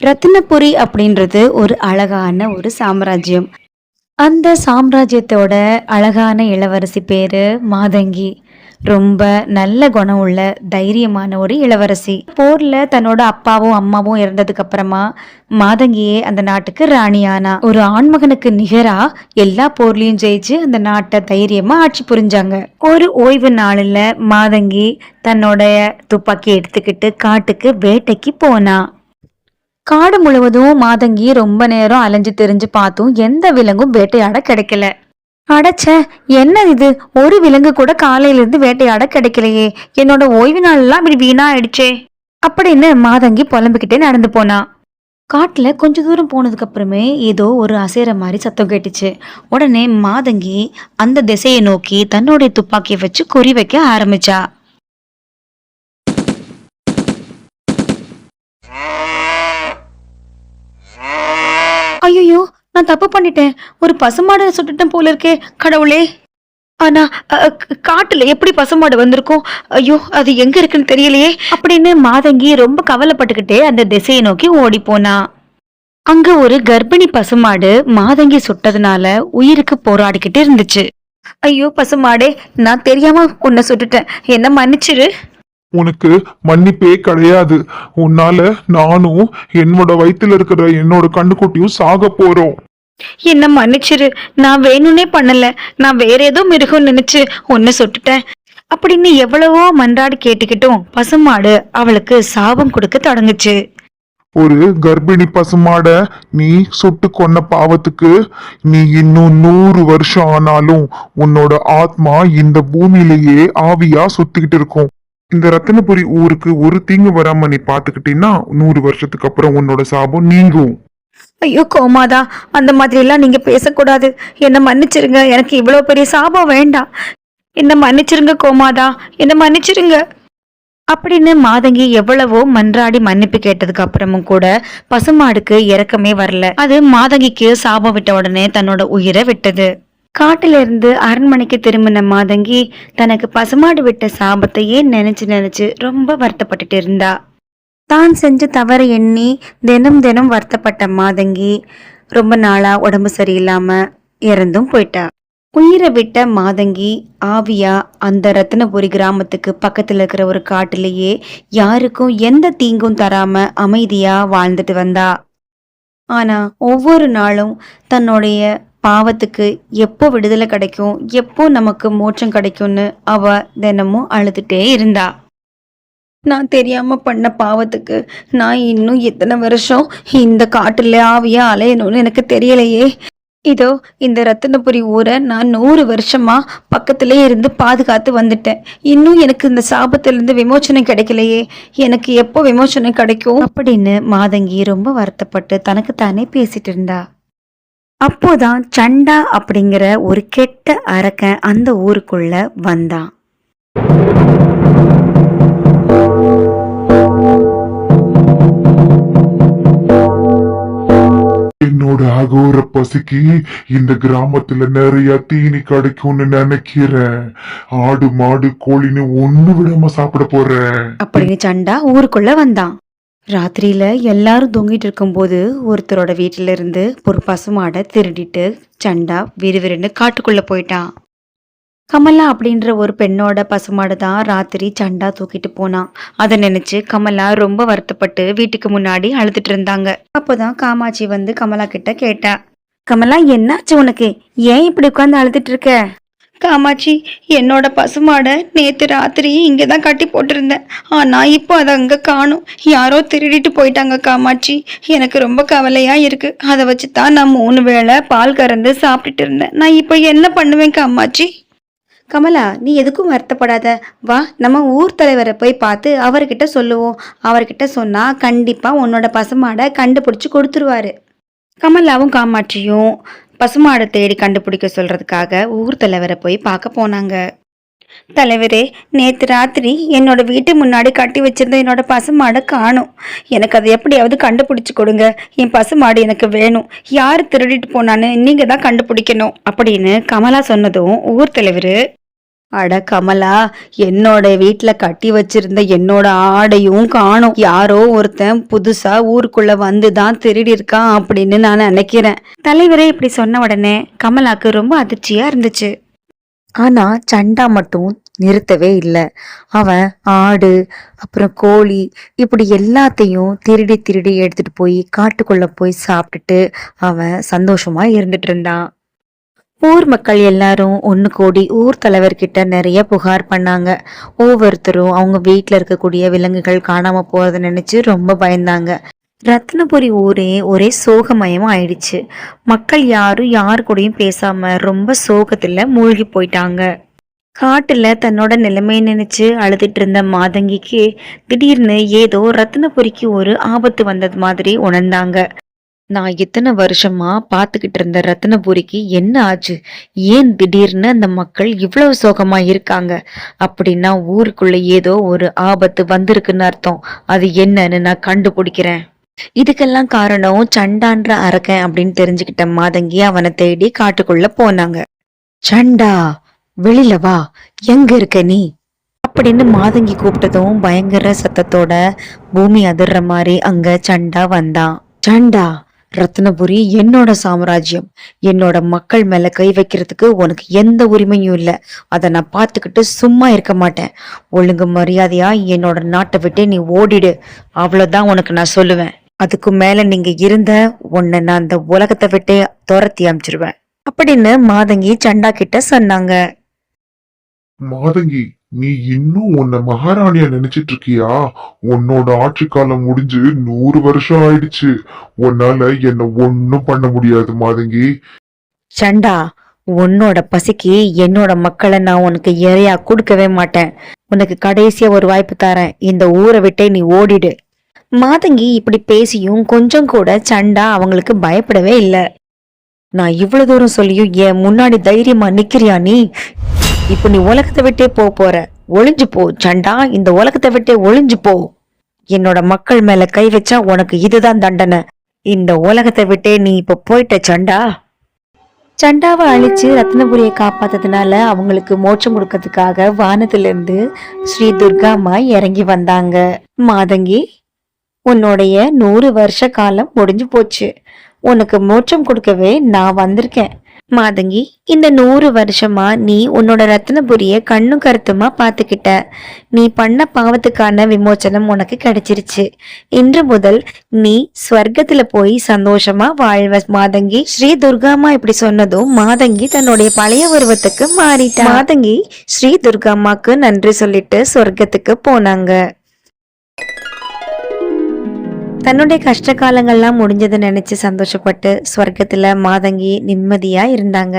ரத்னபுரி அப்படின்றது ஒரு அழகான ஒரு சாம்ராஜ்யம். அந்த சாம்ராஜ்யத்தோட அழகான இளவரசி பேரு மாதங்கி. ரொம்ப நல்ல குணம் உள்ள தைரியமான ஒரு இளவரசி. போர்ல தன்னோட அப்பாவும் அம்மாவும் இறந்ததுக்கு அப்புறமா மாதங்கியே அந்த நாட்டுக்கு ராணியானா. ஒரு ஆண்மகனுக்கு நிகரா எல்லா போர்லயும் ஜெயிச்சு அந்த நாட்டை தைரியமா ஆட்சி புரிஞ்சாங்க. ஒரு ஓய்வு நாளில் மாதங்கி தன்னோட துப்பாக்கி எடுத்துக்கிட்டு காட்டுக்கு வேட்டைக்கு போனா. காடு முழுவதும் மாதங்கி ரொம்ப நேரம் அலைஞ்சு தெரிஞ்சு பார்த்தும் எந்த விலங்கும் வேட்டையாட கிடைக்கல. அடச்ச என்ன இது? ஒரு விலங்கு கூட காலையிலிருந்து வேட்டையாட கிடைக்கலையே. என்னோட ஓய்வு நாள்லாம் இப்படி வீணா ஆயிடுச்சே அப்படின்னு மாதங்கி புலம்பிக்கிட்டே நடந்து போனா. காட்டுல கொஞ்ச தூரம் போனதுக்கு அப்புறமே ஏதோ ஒரு அசைற மாதிரி சத்தம் கேட்டுச்சு. உடனே மாதங்கி அந்த திசையை நோக்கி தன்னுடைய துப்பாக்கியை வச்சு குறி வைக்க ஆரம்பிச்சா ஐயோ நான் தப்பு பண்ணிட்டேன். ஒரு பசுமாடை சுட்டுட்டேன் போல இருக்கே கடவுளே. ஆனா காட்டுல எப்படி பசுமாடு வந்திருக்கும்? ஐயோ அது எங்க இருக்குன்னு தெரியலையே. அப்படின்னு மாதங்கி ரொம்ப கவலைப்பட்டுக்கிட்டே அந்த திசையை நோக்கி ஓடி போனா. அங்க ஒரு கர்ப்பிணி பசுமாடு மாதங்கி சுட்டதுனால உயிருக்கு போராடிக்கிட்டு இருந்துச்சு. ஐயோ பசுமாடே நான் தெரியாம உன்னை சுட்டுட்டேன். என்ன மன்னிச்சிரு. உனக்கு மன்னிப்பே கிடையாது. உன்னால நானும் என்னோட வயிற்றுல இருக்கிற என்னோட கண்ணுக்குட்டியும் சாக போறோம். என்ன மன்னிச்சிரு. நான் வேணும்னே பண்ணல. நான் வேற ஏதோ மிருகம் நினைச்சு ஒன்னு சுட்டுட்டேன். அப்படின்னு எவ்வளவோ மன்றாடி கேட்டுக்கிட்டும். பசுமாடு அவளுக்கு சாபம் கொடுக்க தொடங்குச்சு. ஒரு கர்ப்பிணி பசுமாட நீ சுட்டு கொன்ன பாவத்துக்கு நீ இன்னும் நூறு வருஷம் ஆனாலும் உன்னோட ஆத்மா இந்த பூமியிலேயே ஆவியா சுத்திக்கிட்டு இருக்கும். இந்த ரத்தனபுரி ஊருக்கு ஒரு தீங்கு வராம நீ பாத்துக்கிட்டீங்கன்னா நூறு வருஷத்துக்கு அப்புறம் உன்னோட சாபம் நீங்கும். ஐயோ கோமாதா அந்த மாதிரிலாம் நீங்கள் நீங்க பேசக்கூடாது. என்ன மன்னிச்சிருங்க. எனக்கு இவ்வளோ பெரிய சாபம் வேண்டாம். என்ன மன்னிச்சிருங்க கோமாதா. என்ன மன்னிச்சிருங்க. அப்படின்னு மாதங்கி எவ்வளவோ மன்றாடி மன்னிப்பு கேட்டதுக்கு அப்புறமும் கூட பசுமாடுக்கு இறக்கமே வரல. அது மாதங்கிக்கு சாபம் விட்ட உடனே தன்னோட உயிரை விட்டது. காட்டிலிருந்து அரண்மனைக்கு திரும்பின மாதங்கி தனக்கு பசுமாடு விட்ட சாபத்தையே நினைச்சு நினைச்சு ரொம்ப வருத்தப்பட்டுட்டு இருந்தா. தான் செஞ்ச தவறை எண்ணி தினம் தினம் வருத்தப்பட்ட மாதங்கி ரொம்ப நாளா உடம்பு சரியில்லாம இறந்தும் போயிட்டா. உயிரை விட்ட மாதங்கி ஆவியா அந்த ரத்னபுரி கிராமத்துக்கு பக்கத்துல இருக்கிற ஒரு காட்டிலேயே யாருக்கும் எந்த தீங்கும் தராம அமைதியா வாழ்ந்துட்டு வந்தா. ஆனா ஒவ்வொரு நாளும் தன்னுடைய பாவத்துக்கு எப்போ விடுதலை கிடைக்கும் எப்போ நமக்கு மோட்சம் கிடைக்கும்னு அவ தினமும் அழுதுட்டே இருந்தா. நான் தெரியாமல் பண்ண பாவத்துக்கு நான் இன்னும் எத்தனை வருஷம் இந்த காட்டில் ஆவியா அலையணும்னு எனக்கு தெரியலையே. இதோ இந்த ரத்தினபுரி ஊரை நான் நூறு வருஷமா பக்கத்திலே இருந்து பாதுகாத்து வந்துட்டேன். இன்னும் எனக்கு இந்த சாபத்திலிருந்து விமோச்சனம் கிடைக்கலையே. எனக்கு எப்போ விமோச்சனம் கிடைக்கும்? அப்படின்னு மாதங்கி ரொம்ப வருத்தப்பட்டு தனக்கு தானே பேசிட்டு இருந்தா. அப்போதான் சண்டா அப்படிங்கிற ஒரு கெட்ட அரக்கன் அந்த ஊருக்குள்ள வந்தான். என்னோட அகோர பசிக்கு இந்த கிராமத்துல நிறைய தீனி கிடைக்கும்னு நினைக்கிறேன். ஆடு மாடு கோழின்னு ஒண்ணு விடாம சாப்பிட போறேன். அப்படின்னு சண்டா ஊருக்குள்ள வந்தான். ராத்திரியில எல்லாரும் தூங்கிட்டு இருக்கும்போது ஒருத்தரோட வீட்டில இருந்து ஒரு பசுமாடை திருடிட்டு சண்டா விறுவிறுன்னு காட்டுக்குள்ள போயிட்டான். கமலா அப்படின்ற ஒரு பெண்ணோட பசுமாடு தான் ராத்திரி சண்டா தூக்கிட்டு போனான் அதை நினைச்சு கமலா ரொம்ப வருத்தப்பட்டு வீட்டுக்கு முன்னாடி அழுதுட்டு இருந்தாங்க. அப்போதான் காமாட்சி வந்து கமலா கிட்ட கேட்டா கமலா என்னாச்சு உனக்கு? ஏன் இப்படி உட்காந்து அழுதுட்டு இருக்க? காமாட்சி என்னோட பசுமாடை நேத்து ராத்திரி இங்கே தான் கட்டி போட்டிருந்தேன். ஆனா இப்போ அதை அங்கே காணும். யாரோ திருடிட்டு போயிட்டாங்க காமாட்சி. எனக்கு ரொம்ப கவலையா இருக்கு. அதை வச்சு தான் நான் மூணு வேளை பால் கறந்து சாப்பிட்டுட்டு இருந்தேன். நான் இப்போ என்ன பண்ணுவேன் காமாட்சி? கமலா நீ எதுக்கும் வருத்தப்படாத. வா நம்ம ஊர் தலைவரை போய் பார்த்து அவர்கிட்ட சொல்லுவோம். அவர்கிட்ட சொன்னால் கண்டிப்பாக உன்னோட பசுமாடை கண்டுபிடிச்சி கொடுத்துருவாரு. கமலாவும் காமாட்சியும் பசுமாடை தேடி கண்டுபிடிக்க சொல்கிறதுக்காக ஊர் தலைவரை போய் பார்க்க போனாங்க. தலைவரே நேற்று ராத்திரி என்னோட வீட்டு முன்னாடி கட்டி வச்சிருந்த என்னோட பசுமாடை காணும். எனக்கு அதை எப்படியாவது கண்டுபிடிச்சு கொடுங்க. என் பசுமாடு எனக்கு வேணும். யார் திருடிட்டு போனான்னு நீங்க தான் கண்டுபிடிக்கணும். அப்படின்னு கமலா சொன்னதும் ஊர் தலைவர் அட கமலா என்னோட வீட்டில் கட்டி வச்சிருந்த என்னோட ஆடையும் காணும். யாரோ ஒருத்தன் புதுசா ஊருக்குள்ள வந்து தான் திருடி இருக்கான் அப்படின்னு நான் நினைக்கிறேன். தலைவரே இப்படி சொன்ன உடனே கமலாக்கு ரொம்ப அதிர்ச்சியா இருந்துச்சு. ஆனா சண்டா மட்டும் நிறுத்தவே இல்லை. அவன் ஆடு அப்புறம் கோழி இப்படி எல்லாத்தையும் திருடி திருடி எடுத்துட்டு போய் காட்டுக்குள்ள போய் சாப்பிட்டுட்டு அவன் சந்தோஷமா இருந்துட்டு இருந்தான். ஊர் மக்கள் எல்லாரும் ஒன்று கூடி ஊர் தலைவர்கிட்ட நிறைய புகார் பண்ணாங்க. ஒவ்வொருத்தரும் அவங்க வீட்டில் இருக்கக்கூடிய விலங்குகள் காணாமல் போகிறத நினச்சி ரொம்ப பயந்தாங்க. ரத்னபுரி ஊரே ஒரே சோகமயமாக ஆயிடுச்சு. மக்கள் யாரும் யாரு கூடயும் பேசாம ரொம்ப சோகத்துல மூழ்கி போயிட்டாங்க. காட்டுல தன்னோட நிலைமையை நினைச்சு அழுதுட்டு இருந்த மாதங்கிக்கு திடீர்னு ஏதோ ரத்னபுரிக்கு ஒரு ஆபத்து வந்தது மாதிரி உணர்ந்தாங்க. நான் இத்தனை வருஷமா பார்த்துக்கிட்டு இருந்த ரத்னபுரிக்கு என்ன ஆச்சு? ஏன் திடீர்னு அந்த மக்கள் இவ்வளவு சோகமா இருக்காங்க? அப்படின்னா ஊருக்குள்ள ஏதோ ஒரு ஆபத்து வந்திருக்குன்னு அர்த்தம். அது என்னன்னு நான் கண்டுபிடிக்கிறேன். இதுக்கெல்லாம் காரணம் சண்டான்ற அரக்கன் அப்படின்னு தெரிஞ்சுக்கிட்ட மாதங்கி அவனை தேடி காட்டுக்குள்ள போனாங்க. சண்டா வெளியில வா எங்க இருக்க நீ? அப்படின்னு மாதங்கி கூப்பிட்டதும் பயங்கர சத்தத்தோட பூமி அதிர்ற மாதிரி அங்க சண்டா வந்தான். சண்டா ரத்னபுரி என்னோட சாம்ராஜ்யம். என்னோட மக்கள் மேல கை வைக்கிறதுக்கு உனக்கு எந்த உரிமையும் இல்ல. அதை நான் பார்த்துக்கிட்டு சும்மா இருக்க மாட்டேன். ஒழுங்கு மரியாதையா என்னோட நாட்டை விட்டு நீ ஓடிடு. அவ்வளவுதான் உனக்கு நான் சொல்லுவேன். அதுக்கு மேல நீங்க இருந்த உன்னை நான் அந்த உலகத்தை விட்டே துரத்தி அமிச்சிருவேன். அப்படின்னு மாதங்கி சண்டா கிட்ட சொன்னாங்க. மாதங்கி நீ இன்னும் உன்னை மகாராணியா நினைச்சிட்டு இருக்கியா? உன்னோட ஆட்சி காலம் முடிஞ்சு நூறு வருஷம் ஆயிடுச்சு. உன்னால என்ன ஒண்ணும் பண்ண முடியாது மாதங்கி. சண்டா உன்னோட பசிக்கு என்னோட மக்களை நான் உனக்கு இறையா கொடுக்கவே மாட்டேன். உனக்கு கடைசியா ஒரு வாய்ப்பு தரேன். இந்த ஊரை விட்டே நீ ஓடிடு. மாதங்கி இப்படி பேசியும் கொஞ்சம் கூட சண்டா அவங்களுக்கு பயப்படவே இல்லை. நான் இவ்வளவு தூரம் சொல்லியும் என் முன்னாடி தைரியமா நிக்கிறியா நீ? இப்ப நீ உலகத்தை விட்டே போக போற. ஒளிஞ்சு போ சண்டா. இந்த உலகத்தை விட்டே ஒளிஞ்சு போ. என்னோட மக்கள் மேல கை வச்சா உனக்கு இதுதான் தண்டனை. இந்த உலகத்தை விட்டே நீ இப்ப போயிட்ட சண்டா? சண்டாவை அழிச்சு ரத்னபுரியை காப்பாத்ததுனால அவங்களுக்கு மோட்சம் கொடுக்கறதுக்காக வானத்திலிருந்து ஸ்ரீ துர்கா அம்மா இறங்கி வந்தாங்க. மாதங்கி உன்னுடைய நூறு வருஷ காலம் முடிஞ்சு போச்சு. உனக்கு மோட்சம் கொடுக்கவே நான் வந்திருக்கேன். மாதங்கி இந்த நூறு வருஷமா நீ உன்னோட ரத்னபுரிய கண்ணும் கருத்துமா பார்த்துக்கிட்ட. நீ பண்ண பாவத்துக்கான விமோச்சனம் உனக்கு கிடைச்சிருச்சு. இன்று முதல் நீ ஸ்வர்க்கத்துல போய் சந்தோஷமா வாழ்வ மாதங்கி. ஸ்ரீ துர்காம்மா இப்படி சொன்னதும் மாதங்கி தன்னுடைய பழைய உருவத்துக்கு மாறிட்டா. மாதங்கி ஸ்ரீ துர்காமாக்கு நன்றி சொல்லிட்டு சொர்க்கத்துக்கு போனாங்க. தன்னுடைய கஷ்ட காலங்கள்லாம் முடிஞ்சதை நினைச்சு சந்தோஷப்பட்டு ஸ்வர்க்கத்துல மாதங்கி நிம்மதியா இருந்தாங்க.